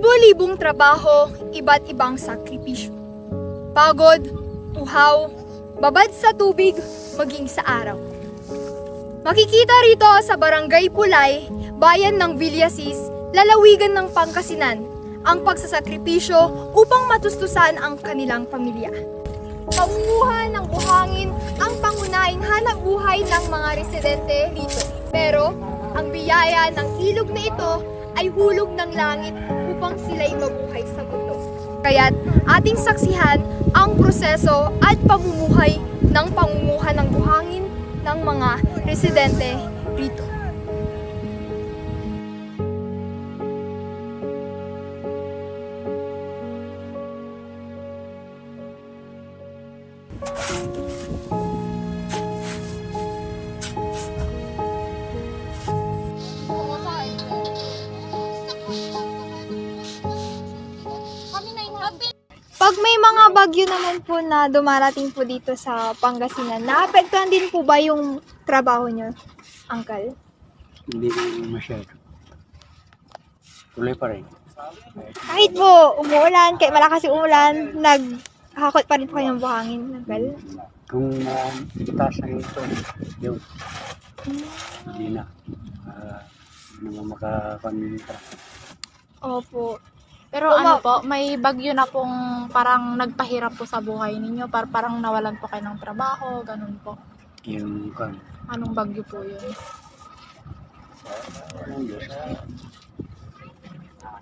Libo-libong trabaho, iba't ibang sakripisyo. Pagod, uhaw, babad sa tubig, maging sa araw. Makikita rito sa Barangay Pulay, bayan ng Villasis, lalawigan ng Pangasinan, ang pagsasakripisyo upang matustusan ang kanilang pamilya. Pangunguha ng buhangin ang pangunahing hanap buhay ng mga residente dito. Pero ang biyaya ng ilog na ito ay hulog ng langit upang sila'y mabuhay sa mundo. Kaya't ating saksihan ang proseso at pamumuhay ng pangunguha ng buhangin ng mga residente rito. Pag may mga bagyo naman po na dumarating po dito sa Pangasinan, naapektuhan din po ba yung trabaho nyo, Uncle? Hindi ko masyado. Tuloy pa rin. Kahit po umuulan, kahit malakas yung umulan, naghakot pa rin po kayo ng buhangin, Uncle? Kung uh, itaas na ito, yun. Hindi na. Uh, hindi naman makapaminta. Opo. Pero Oo, ano po, may bagyo na pong parang nagpahirap po sa buhay ninyo, par parang nawalan po kayo ng trabaho, ganun po. Yung kan. Anong bagyo po yun?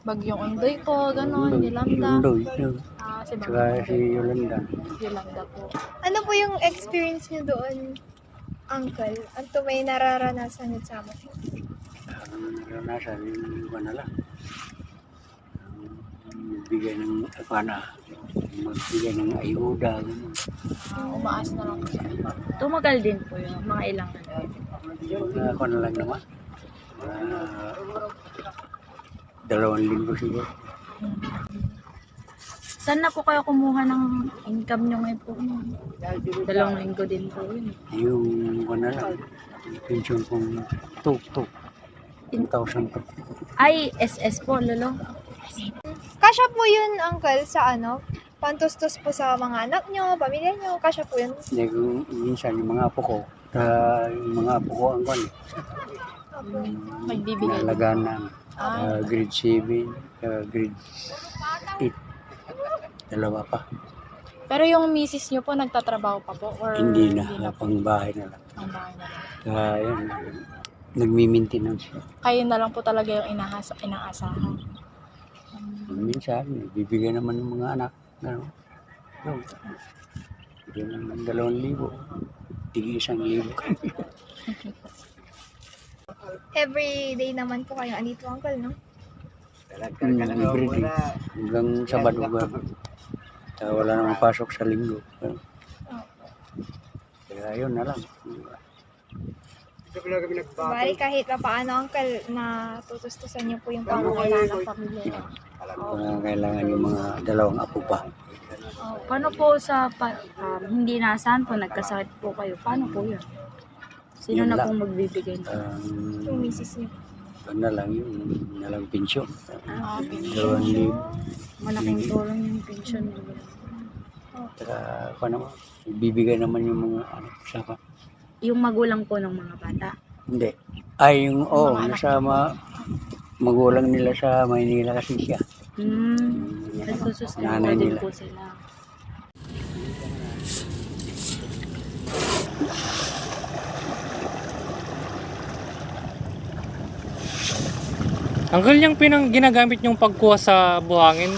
Bagyong Undoy po, ganun, Yolanda. Undoy. Yun. Ah, si Saka Bagyong si Yolanda. Yolanda po. Ano po yung experience nyo doon, Uncle? Ano may nararanasan nyo sa amin? Ang naranasan, yung iba na lang. Ang Magbigay ng apana. Magbigay ng ayuda. Ganun. Umaas na lang po siya. Tumagal din po yun, mga ilang. Uh, ako na lang naman. Ah, dalawang linggo siguro. Saan na po kayo kumuha ng income nyo ngayon po? Dalawang linggo din po yun. Yung ano lang, pension kong tuk-tuk. 1,000 to. Ay, SS po, lolo. Kasya po yun, Uncle, sa ano? Pantustos po sa mga anak nyo, pamilya nyo, kasya po yun. Hindi kung minsan yung mga apo ko, uh, yung mga apo ko ang kwan. Magbibigay. Nalagaan na. Ah, Uh, grade 7, uh, grade 8. Dalawa pa. pero yung misis nyo po, nagtatrabaho pa po? Or Hindi na, na po? pang bahay na lang. Ang bahay na lang. Kaya yun, nagmi-maintenance siya. Kayo na lang po talaga yung inahas inaasahan. Minsan, bibigyan naman ng mga anak. Gano'n. Yun. Bigyan naman dalawang libo. Tigi isang libo. Every day naman po kayo andito, Uncle, no? Hmm, everyday. Hanggang Sabado ba? Kaya wala namang pasok sa linggo. Kaya yun na lang. Bali kahit pa paano, Uncle, na tutustusan niyo po yung pangangailangan ng pamilya. nyo. Kaya kailangan yung mga dalawang apo pa. Oh, paano po sa, pa, um, hindi nasaan po, nagkasakit po kayo? Paano po yun? Sino Yun na lang. pong magbibigay? Yung Um, misis niyo. yun na lang yun. Na lang pensyon. Ah, libo. malaking tulong yung pension nyo. Saka, pa naman, bibigay naman yung mga ano, saka. Yung magulang po ng mga bata. Hindi. Ay, yung, oh, nasa ma, magulang nila sa Maynila kasi siya. Hmm, nagsusustento Nanay din nila. po sila. Uncle, yung pinang ginagamit yung pagkuha sa buhangin,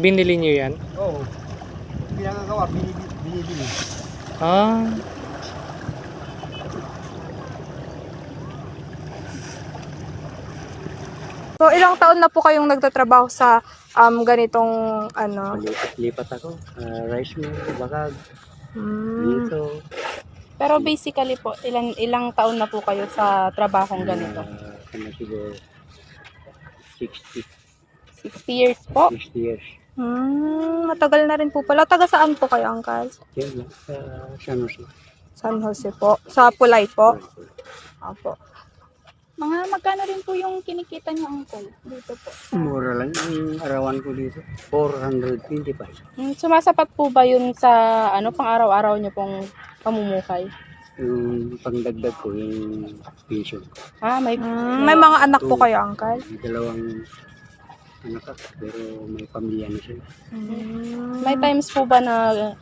binili niyo yan? Oo. Pinangagawa, binibili. Ah, So, ilang taon na po kayong nagtatrabaho sa um, ganitong ano? Lipat-lipat ako. Uh, rice mill, bakag, Hmm. dito. Pero basically po, ilang ilang taon na po kayo sa trabahong ganito? Uh, ano siguro, 60, 60 years po? 60 years. Hmm, matagal na rin po pala. Taga saan po kayo, Uncle? Yan lang, sa San Jose. San Jose po. Sa Pulay po? Opo. Mga magkano rin po yung kinikita niyo, Uncle? Dito po. Mura lang yung arawan ko dito. 425. Hmm, sumasapat po ba yun sa ano pang araw-araw niyo pong pamumuhay? Yung pangdagdag ko, yung pension. Ah, may may mga anak po kayo, Uncle? May dalawang anak ako, pero may pamilya na sila. May times po ba na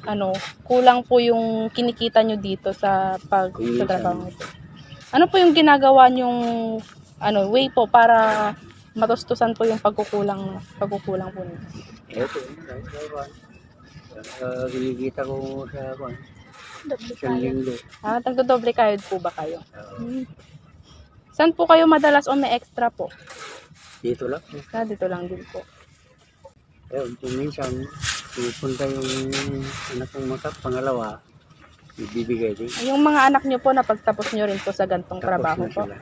ano, kulang po yung kinikita nyo dito sa pag Kung sa trabaho nito? Ano po yung ginagawa nyong ano, way po para matustusan po yung pagkukulang pagkukulang po nito? Arawan. Uh, kinikita ko sa kwan, isang linggo. Ah, tagdodoble kayod po ba kayo? Uh, Saan po kayo madalas o may extra po? dito lang. Ah, dito lang din po. Ayun, kung minsan, pupunta yung anak kong makat, pangalawa, ibibigay din. Yung mga anak nyo po, napagtapos nyo rin po sa gantong Tapos trabaho na po? sila.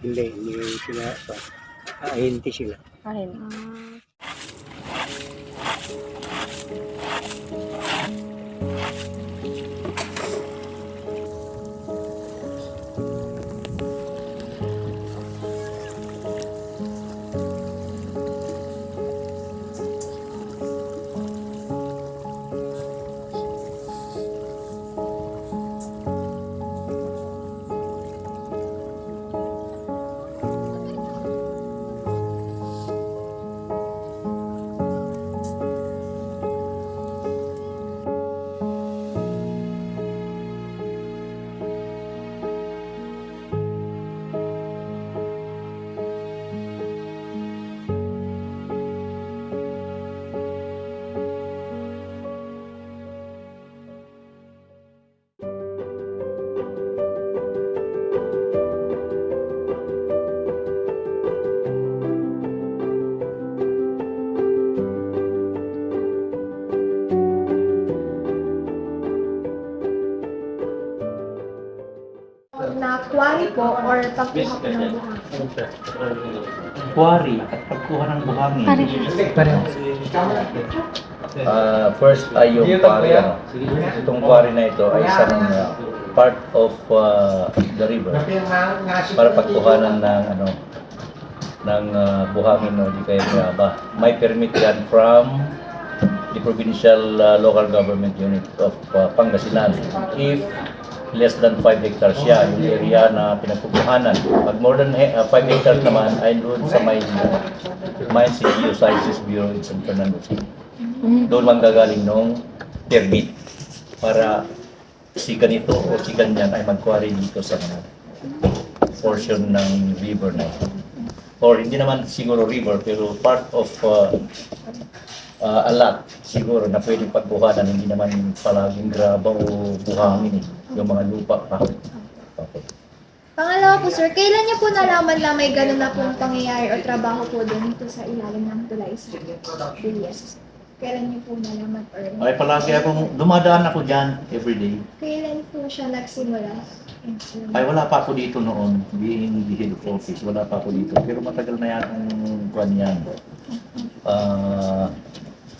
Hindi, hindi sila, ahente sila. Ahin. Na or pagkuha po ng buhangin. quarry at pagkuha ng buhangin. Ah, first ay yung quarry. Ano. Itong quarry na ito ay isang ah, part of ah, the river para pagkuhanan ng ano ng ah, buhangin o di kaya graba. May permit yan from the provincial ah, local government unit of ah, Pangasinan if less than 5 hectares siya, yung area na pinagpupuhanan. Pag more than 5 hectares naman, ay doon sa may Mines and Geosciences Bureau in San Fernando City. Doon manggagaling nung permit para si ganito o si ganyan ay mag-quarry dito sa portion ng river na ito. Or hindi naman siguro river, pero part of uh, uh, a lot siguro na pwedeng pagbuhanan, hindi naman palaging graba o buhangin eh, yung mga lupa pa. Okay. Pangalawa po sir, kailan niyo po nalaman na may ganun na pong pangyayari o trabaho po doon dito sa ilalim ng tulay sa Julius? Kailan niyo po nalaman or Ay palagi akong dumadaan ako dyan everyday. kailan po siya nagsimula? Ay wala pa ako dito noon, being the head of office, wala pa ako dito. Pero matagal na yan ang kwan yan. Ah,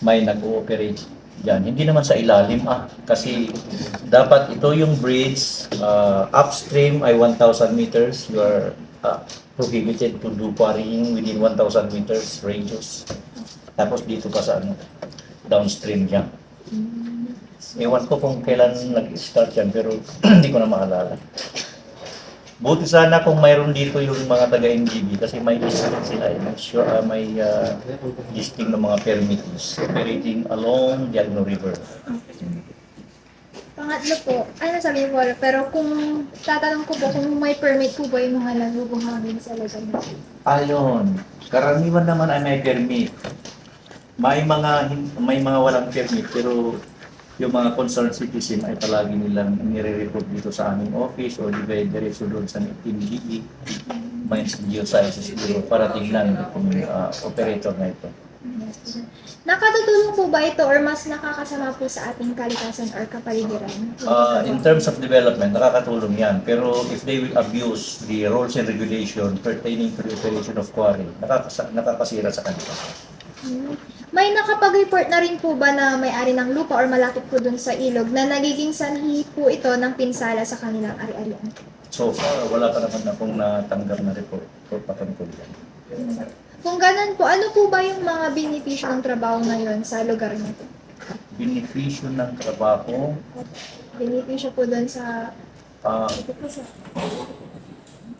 may nag-ooperate dyan. Hindi naman sa ilalim ah, kasi dapat ito yung bridge, ah, upstream ay 1,000 meters. You are ah, prohibited to do quarrying within 1,000 meters radius. Tapos dito pa sa ano, downstream niya. Ewan ko kung kailan nag-start yan, pero hindi ko na maalala. Buti sana kung mayroon dito yung mga taga-NGB kasi may listing sila, eh. may, sure, ah, may uh, listing ng mga permitters operating along Diagno River. Pangatlo po, ano sabi mo pero kung tatanong ko po kung may permit po ba yung mga nagbubuhangin sa Luzon. Ayon, karaniwan naman ay may permit. May mga may mga walang permit pero yung mga concerned citizen ay palagi nilang nire-report dito sa aming office o di ba diretso doon sa NGE, Mines and Geosciences Bureau para tingnan kung ah, operator na ito. Nakatutulong po ba ito or mas nakakasama po sa ating kalikasan or kapaligiran? Uh, in terms of development, nakakatulong yan. Pero if they will abuse the rules and regulation pertaining to the operation of quarry, nakakasira sa kanila. May nakapag-report na rin po ba na may-ari ng lupa or malapit po dun sa ilog na nagiging sanhi po ito ng pinsala sa kanilang ari-arian? So far, wala ka naman akong natanggap na report o patungkol yan. Kung ganun po, ano po ba yung mga benepisyo ng trabaho ngayon sa lugar niyo po? Beneficyo ng trabaho, Benepisyo po doon sa... ah,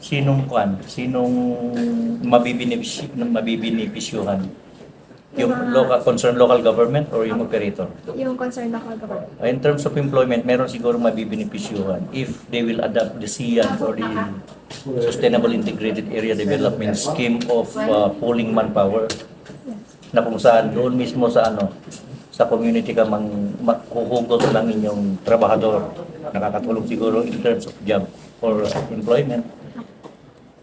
sinong kwan, sinong mabibinipis mabibinipisyuhan? Yung local concerned local government or yung operator? yung concern na government. In terms of employment, meron siguro mabibinipisyuhan if they will adopt the SIAN or the Sustainable Integrated Area Development Scheme of uh, pooling manpower. Na kung saan doon mismo sa ano sa community ka mang makuhugot ng inyong trabahador. Nakakatulong siguro in terms of job or employment.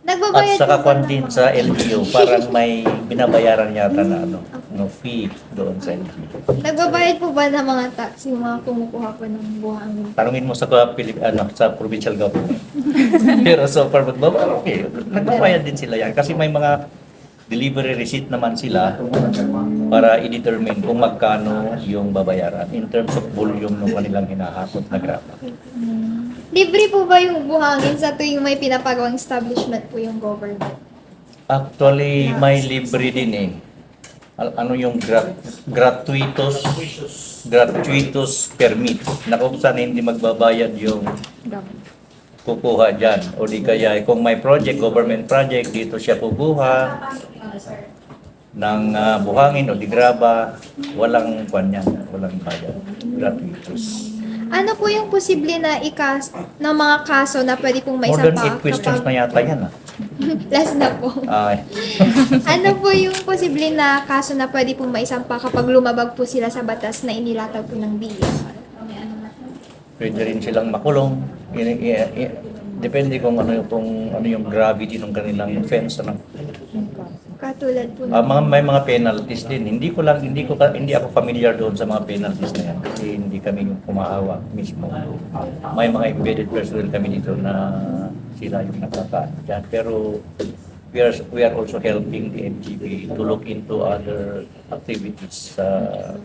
At Nagbabayad saka po ba kwan din sa LGU parang may binabayaran yata na ano no fee doon sa LGU Nagbabayad po ba ng mga tax yung mga kumukuha po ng buhangin? Tanungin mo sa Pilip, ano, sa provincial government. Pero so far magbaba, okay, nagbabayad din sila yan. Kasi may mga delivery receipt naman sila para i-determine kung magkano yung babayaran in terms of volume ng kanilang hinahakot na grapa. Libre po ba yung buhangin sa tuwing may pinapagawang establishment po yung government? Actually, may libre din eh. Al- Ano yung gra- gratuitous gratuitous permit na kung saan hindi magbabayad yung kukuha dyan. O di kaya kung may project, government project, dito siya kukuha ng ah, buhangin o di graba, walang kwan yan, walang bayad. Gratuitous. Ano po yung posible na ikas ng mga kaso na pwede pong may More than sampa 8 questions na yata yan ah. Last na po. Ay. ano po yung posible na kaso na pwede pong maisampa kapag lumabag po sila sa batas na inilatag po ng BIA? pwede rin silang makulong. I- i- i- depende kung ano yung kung ano yung gravity ng kanilang offense ano. Katulad po ng... mga may mga penalties din. Hindi ko lang hindi ko hindi ako familiar doon sa mga penalties na yan kasi hindi kami yung kumahawak mismo. May mga embedded personnel kami dito na sila yung nakakaan dyan. Pero we are we are also helping the MGB to look into other activities uh,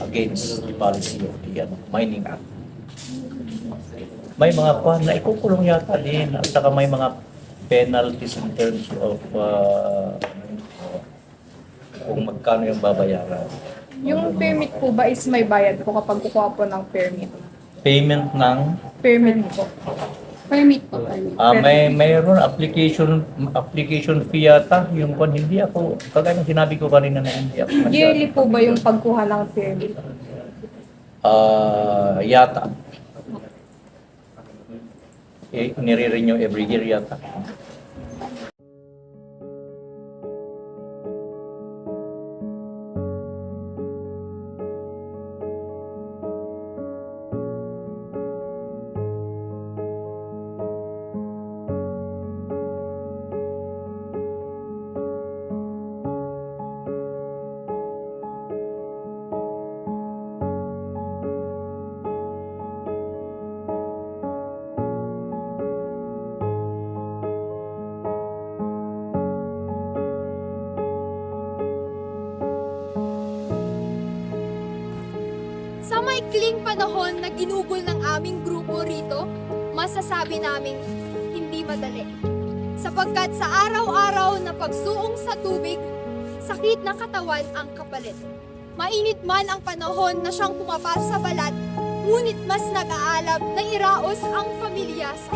against the policy of the ano, Mining Act may mga kwan na ikukulong yata din at saka may mga penalties in terms of uh, kung magkano yung babayaran. Yung permit po ba is may bayad po kapag kukuha po ng permit? Payment ng Permit po. Permit po, permit. ah may mayroon application application fee yata yung kwan hindi ako kagaya ng sinabi ko kanina na hindi ako masyado- Yearly po ba yung pagkuha ng permit? Ah, yata. Eh, nire-renew every year yata. Maikling panahon na ginugol ng aming grupo rito, masasabi namin hindi madali. Sapagkat sa araw-araw na pagsuong sa tubig, sakit ng katawan ang kapalit. Mainit man ang panahon na siyang pumapal sa balat, ngunit mas nag-aalab na iraos ang pamilya sa